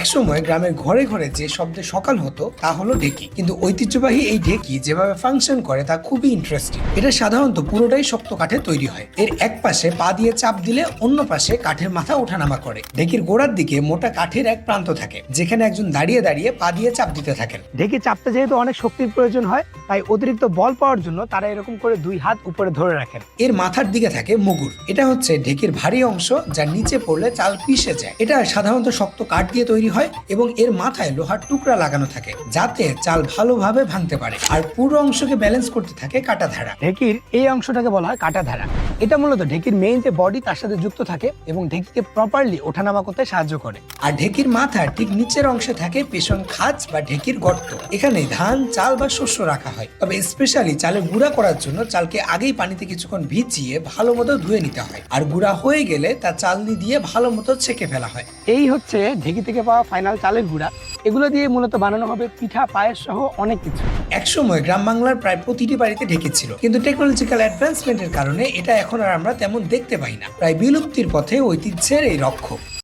একসময় গ্রামের ঘরে ঘরে যে শব্দে সকাল হতো তা হলো ঢেকি। কিন্তু ঐতিহ্যবাহী এই ঢেকি যেভাবে ফাংশন করে তা খুবই ইন্টারেস্টিং এটা সাধারণত পুরোটাই শক্ত কাঠে তৈরি হয়। এর এক পাশে পা দিয়ে চাপ দিলে অন্য পাশে কাঠের মাথা ওঠানামা করে। ঢেকির গোড়ার দিকে মোটা কাঠের এক প্রান্ত থাকে যেখানে একজন দাঁড়িয়ে দাঁড়িয়ে পা দিয়ে চাপ দিতে থাকেন। ঢেকি চাপতে যেহেতু অনেক শক্তির প্রয়োজন হয় তাই অতিরিক্ত বল পাওয়ার জন্য তারা এরকম করে দুই হাত উপরে ধরে রাখেন। এর মাথার দিকে থাকে মুগুর। এটা হচ্ছে ঢেকির ভারী অংশ যা নিচে পড়লে চাল পিষে যায়। এটা সাধারণত শক্ত কাঠ দিয়ে তৈরি হয় এবং এর মাথায় লোহার টুকরা লাগানো থাকে, যাতে চাল ভালোভাবে ভাঙতে পারে। আর পুরো অংশকে ব্যালেন্স করতে থাকে কাটা ধারা ঢেকির এই অংশটাকে বলা হয় কাটা ধারা এটা মূলত ঢেকির মেইন যে বডি তার সাথে যুক্ত থাকে এবং ঢেকিকে প্রপারলি ওঠানামা করতে সাহায্য করে। আর ঢেকির মাথার ঠিক নিচের অংশে থাকে পেশন খাঁজ বা ঢেকির গর্ত। এখানে ধান চাল বা শস্য রাখা হয়। তবে স্পেশালি চালের গুঁড়া করার জন্য চালকে আগেই পানিতে কিছুক্ষণ ভিজিয়ে ভালো মতো ধুয়ে নিতে হয়। আর গুঁড়া হয়ে গেলে তা চালনি দিয়ে ভালো মতো ছেঁকে ফেলা হয়। এই হচ্ছে ঢেকি থেকে পাওয়া ফাইনাল চালের গুঁড়া। এগুলো দিয়ে মূলত বানানো হবে পিঠা, পায়েস সহ অনেক কিছু। একসময় গ্রাম বাংলার প্রায় প্রতিটি বাড়িতে ঢেকেছিল কিন্তু টেকনোলজিক্যাল অ্যাডভান্সমেন্টের কারণে এটা এখন আর আমরা তেমন দেখতে পাই না। প্রায় বিলুপ্তির পথে ঐতিহ্যের এই রক্ষক।